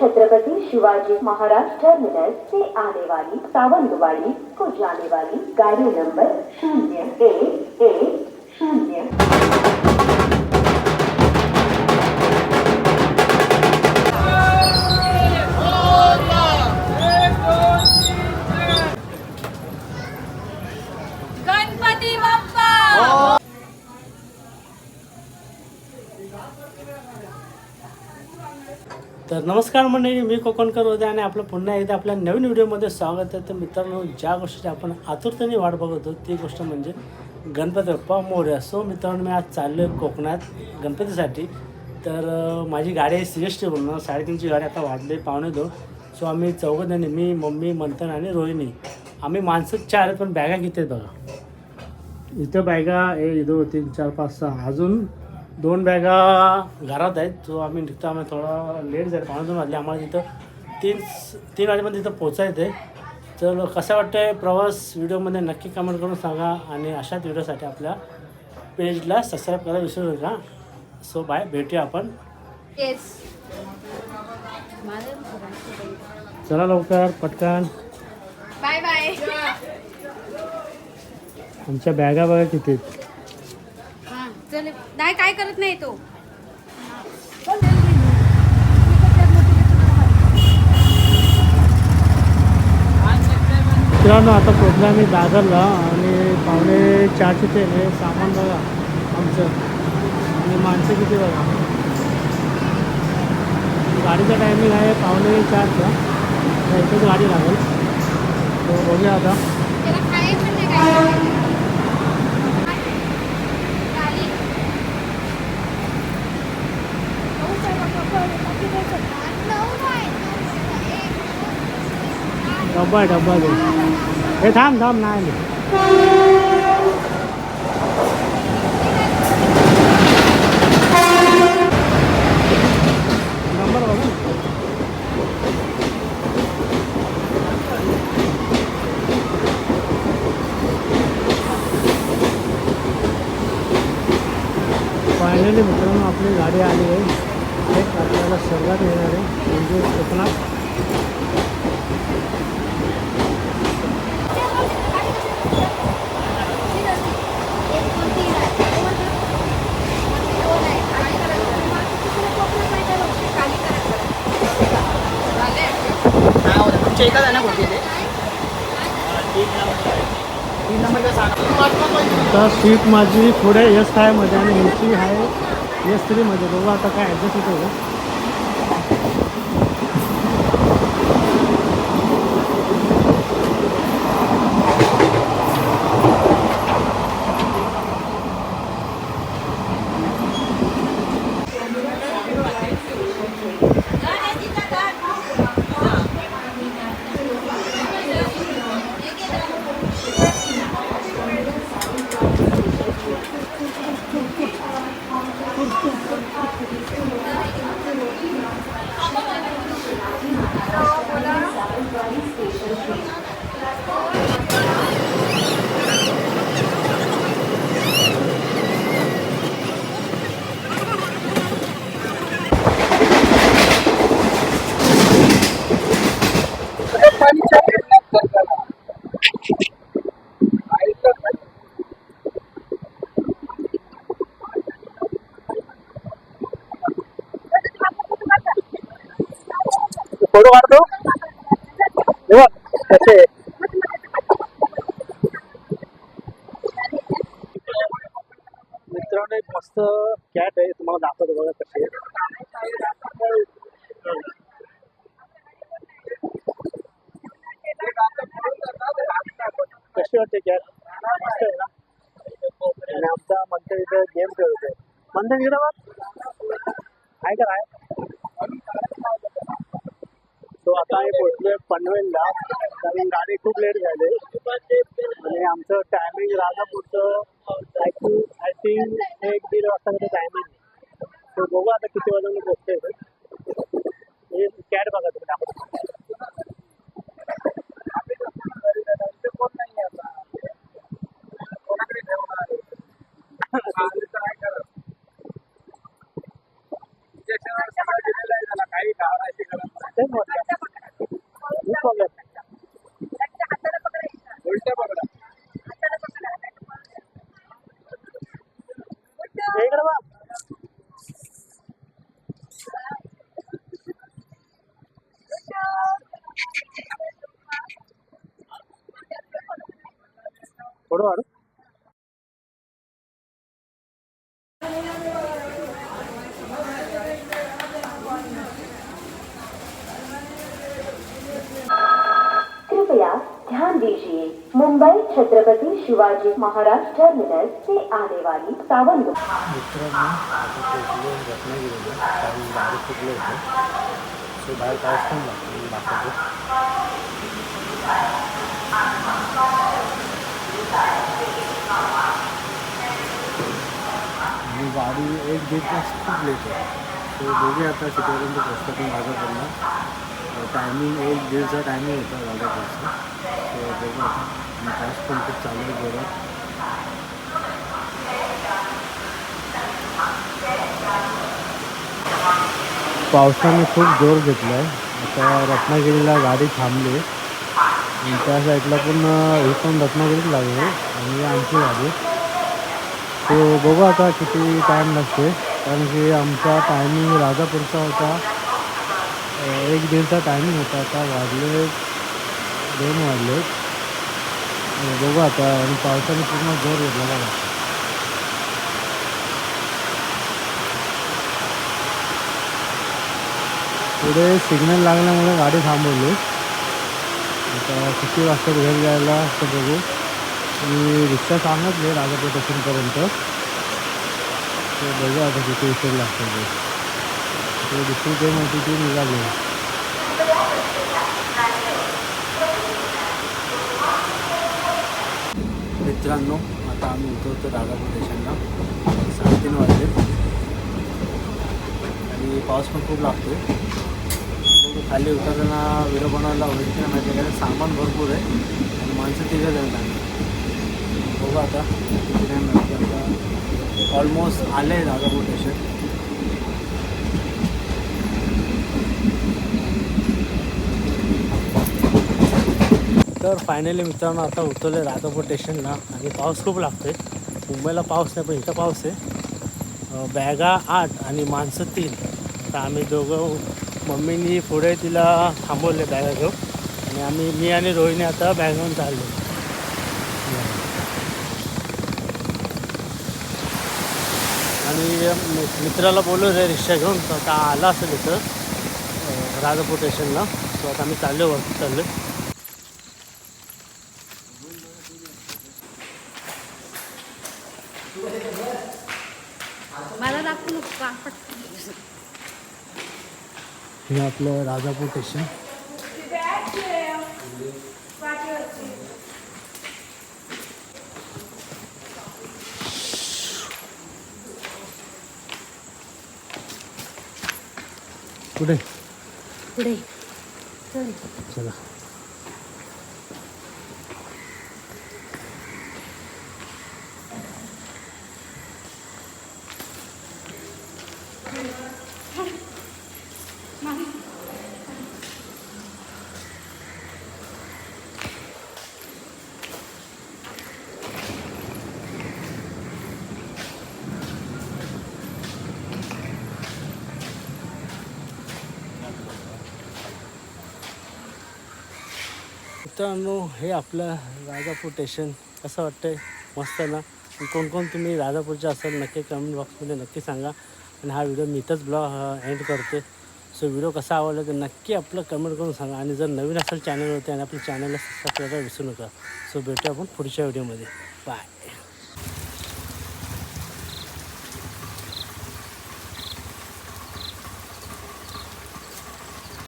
Chhatrapati Chhatrapati Shivaji Maharaj terminus ते आने वाली सावंतवाड़ी को जाने वाली गाड़ी नंबर शून्य एक एक शून्य नमस्कार मंडळी मी कोकणकर होते आणि आपलं पुन्हा एकदा आपल्या नवीन व्हिडिओमध्ये स्वागत आहे. तर मित्रांनो ज्या गोष्टीची आपण आतुरतेने वाट बघत होतो ती गोष्ट म्हणजे गणपती बाप्पा मोर्या. सो मित्रांनो मी आज चाललो आहे कोकणात गणपतीसाठी. तर माझी गाडी आहे सी एस टी म्हणून साडेतीनची गाडी आता वाजले पावणे दोन. सो आम्ही चौघजणी मी मम्मी मंथन आणि रोहिणी. आम्ही माणसं चार आहेत पण बॅगा किती आहेत बघा? इथं बॅगा हे इथं तीन चार पाच सहा. अजून दोन बॅगा घरात आहेत जो आम्ही निघतो आम्ही थोडा लेट जाईल पावणे दोन वाजले आम्हाला तिथं तीन तीन वाजेपर्यंत तिथं पोचायचं आहे तर कसं वाटतं प्रवास? व्हिडिओमध्ये नक्की कमेंट करून सांगा आणि अशाच व्हिडिओसाठी आपल्या पेजला सबस्क्राईब करायला विसरू नका. सो बाय भेटूया आपण. चला लवकर पटकन. बाय बाय आमच्या बॅगा बघा किती चल नाही काय करत नाही तो? मित्रांनो आता पोचला मी दादरला आणि पावणे चारचे ते हे सामान बघा आमचं. आणि माणसं किती बघा. गाडीचा टायमिंग आहे पावणे चारचा. तर इथंच गाडी लागेल. तो बघूया आता त्याला खायचं नाही काय गाडी. डब्बा आहे डब्बा हे थांब थांब नाही नंबर बघा फायनली मित्रांनो आपली गाडी आली आहे. हे आपल्याला सर्वात येणार आहे म्हणजे कोकणात. तुमच्या एका जाण्या कुठे ते तीन नंबरचा तर सीट माझी पुढे एसमध्ये आणि ह्याची आहे एस थ्रीमध्ये बघू आता काय ॲडजस्ट होतं फोटो काढतो हे बघ, कसे मित्रांनो एक मस्त कॅट आहे. तुम्हाला दाखवतो बघा कशी कशी वाटते कॅट मस्त आहे ना? आणि आमचा मंथन इथे गेम खेळतोय. मंथन इकडे बघ. काय का सो आता आम्ही पोहोचलोय पनवेलला. कारण गाडी खूप लेट झाली. आणि आमचं टायमिंग राजापूरचं आय थिंक आय थिंक एक दीड वाजता टायमिंग सो बघू आता किती वाजता पोहोचतोय हे कॅट बघा तुम्ही दाखवतो तेच म्हटलं. मी बोललो. हे इकडे शिवाजी महाराज टर्मिनस ते आने वाली सावन मित्रांनो आता पोचलो रत्नागिरीला कारण बाहेर चुकलो होतो सो बाहेर पाऊस मी दाखवतो. आणि गाडी एक दीड तास खूप लेट आहे. सो दोघे आता शिकवपर्यंत पोचतो पण माझ्याकडनं टायमिंग एक दीडचा टायमिंग होता वाजापूरचा सो बघू आता. पाऊस पण खूप चालू आहे जोरात. पावसाने खूप जोर घेतला आहे आता रत्नागिरीला गाडी थांबली. आणि त्या साईडला पण इथून रत्नागिरीत लागली आणि आमची गाडी. तो बघू आता किती टाईम लागते कारण की आमचा टायमिंग राजापूरचा होता. एक दीडचा टायमिंग होता. आता वाजले दोन वाजले बघू आता आणि पावसाने पूर्ण जोर घेतला बघा पुढे सिग्नल लागल्यामुळे गाडी थांबवली. आता किती वाजता घरी जायला असं बघू. मी रिक्षा सांगत राजापूर स्टेशनपर्यंत ते बघू आता किती उशीर लागतो ते ते दुसरी ट्रेन होती ती निघाली. मित्रांनो आता आम्ही उतरतो राजापूर स्टेशनला साडेतीन वाजले. आणि पाऊस पण खूप लागतो खाली उतरताना व्हिडिओ बनवायला होईल की आहे सांग सामान भरपूर आहे. आणि माणसं तिघं जाईल आम्ही. बघू आता. तिथे टाईम आता ऑलमोस्ट आले आहे राजापूर स्टेशन तर फायनली मित्रांनो आता उतरले राधापूर स्टेशनला आणि पाऊस खूप लागतोय. मुंबईला पाऊस नाही पण इथं पाऊस आहे. बॅगा आठ आणि माणसं तीन. आता आम्ही दोघं मम्मीनी पुढे तिला थांबवले बॅगा घेऊन. आणि आम्ही मी आणि रोहिणी आता बॅग घेऊन चाललो आणि मित्राला बोललो रे रिक्षा घेऊन. तर आता आला असेल इथं राधापूर स्टेशनला तो आता आम्ही चाललो वरती चाललो मला दाखवू नको का पटकन. हे आपलं राजापूर स्टेशन कुठे? पुढे. चल. मित्रांनो हे आपलं राजापूर स्टेशन कसं वाटतंय? मस्त ना? कोणकोण कोण कोण तुम्ही राजापूरचे असाल नक्की कमेंट बॉक्समध्ये नक्की सांगा. आणि हा व्हिडिओ मी इथंच ब्लॉग एंड करते सो व्हिडिओ कसा आवडला तर नक्की आपलं कमेंट करून सांगा. आणि जर नवीन असेल चॅनलवरती आणि आपल्या चॅनलला सबस्क्राईब करायला विसरू नका. सो भेटू आपण पुढच्या व्हिडिओमध्ये बाय